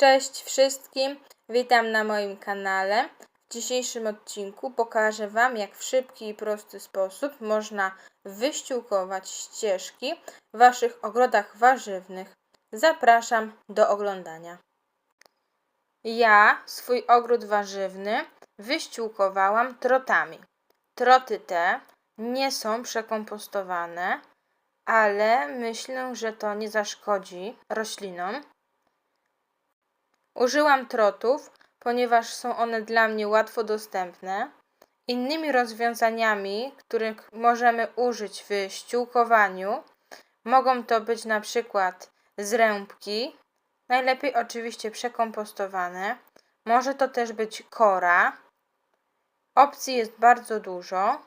Cześć wszystkim, witam na moim kanale. W dzisiejszym odcinku pokażę Wam, jak w szybki i prosty sposób można wyściółkować ścieżki w Waszych ogrodach warzywnych. Zapraszam do oglądania. Ja swój ogród warzywny wyściółkowałam trotami. Troty te nie są przekompostowane, ale myślę, że to nie zaszkodzi roślinom. Użyłam trotów, ponieważ są one dla mnie łatwo dostępne. Innymi rozwiązaniami, których możemy użyć w ściółkowaniu, mogą to być na przykład zrębki, najlepiej oczywiście przekompostowane. Może to też być kora. Opcji jest bardzo dużo.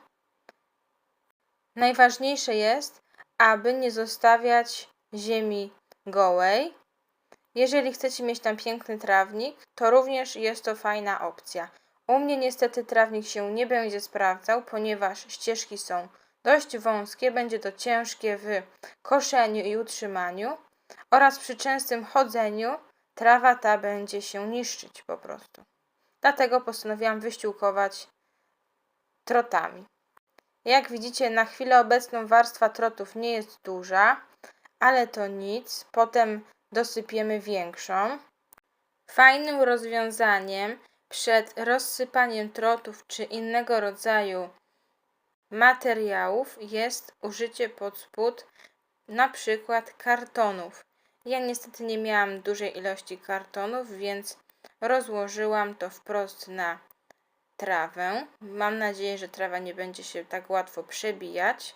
Najważniejsze jest, aby nie zostawiać ziemi gołej. Jeżeli chcecie mieć tam piękny trawnik, to również jest to fajna opcja. U mnie niestety trawnik się nie będzie sprawdzał, ponieważ ścieżki są dość wąskie, będzie to ciężkie w koszeniu i utrzymaniu oraz przy częstym chodzeniu trawa ta będzie się niszczyć po prostu. Dlatego postanowiłam wyściółkować trotami. Jak widzicie, na chwilę obecną warstwa trotów nie jest duża, ale to nic. Potem dosypiemy większą. Fajnym rozwiązaniem przed rozsypaniem trotów czy innego rodzaju materiałów jest użycie pod spód na przykład kartonów. Ja niestety nie miałam dużej ilości kartonów, więc rozłożyłam to wprost na trawę. Mam nadzieję, że trawa nie będzie się tak łatwo przebijać.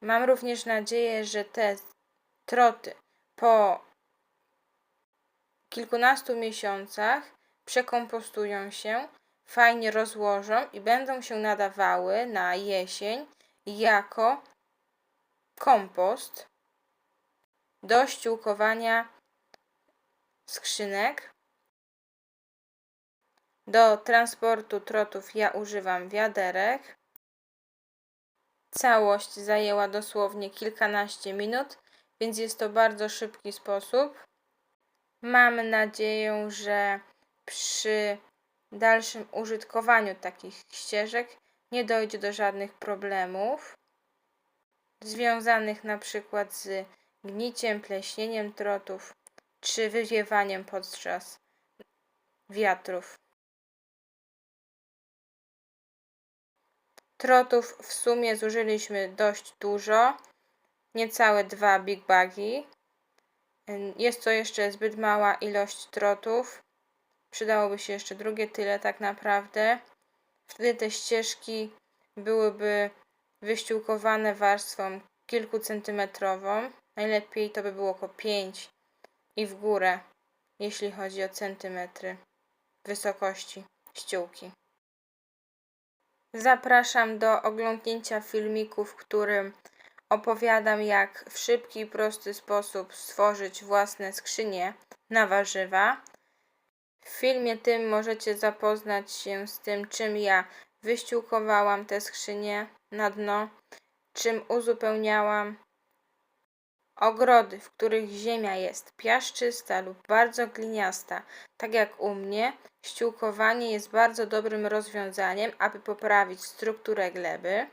Mam również nadzieję, że te troty po kilkunastu miesiącach przekompostują się, fajnie rozłożą i będą się nadawały na jesień jako kompost do ściółkowania skrzynek. Do transportu trotów ja używam wiaderek. Całość zajęła dosłownie kilkanaście minut, więc jest to bardzo szybki sposób. Mam nadzieję, że przy dalszym użytkowaniu takich ścieżek nie dojdzie do żadnych problemów związanych na przykład z gniciem, pleśnieniem trotów czy wywiewaniem podczas wiatrów. Trotów w sumie zużyliśmy dość dużo, niecałe dwa big bagi. Jest to jeszcze zbyt mała ilość trotów. Przydałoby się jeszcze drugie tyle tak naprawdę. Wtedy te ścieżki byłyby wyściółkowane warstwą kilkucentymetrową. Najlepiej to by było około 5 i w górę, jeśli chodzi o centymetry wysokości ściółki. Zapraszam do oglądnięcia filmiku, w którym opowiadam, jak w szybki i prosty sposób stworzyć własne skrzynie na warzywa. W filmie tym możecie zapoznać się z tym, czym ja wyściółkowałam te skrzynie na dno, czym uzupełniałam ogrody, w których ziemia jest piaszczysta lub bardzo gliniasta, tak jak u mnie, ściółkowanie jest bardzo dobrym rozwiązaniem, aby poprawić strukturę gleby.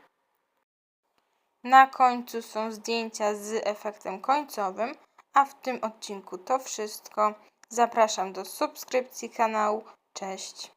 Na końcu są zdjęcia z efektem końcowym, a w tym odcinku to wszystko. Zapraszam do subskrypcji kanału. Cześć!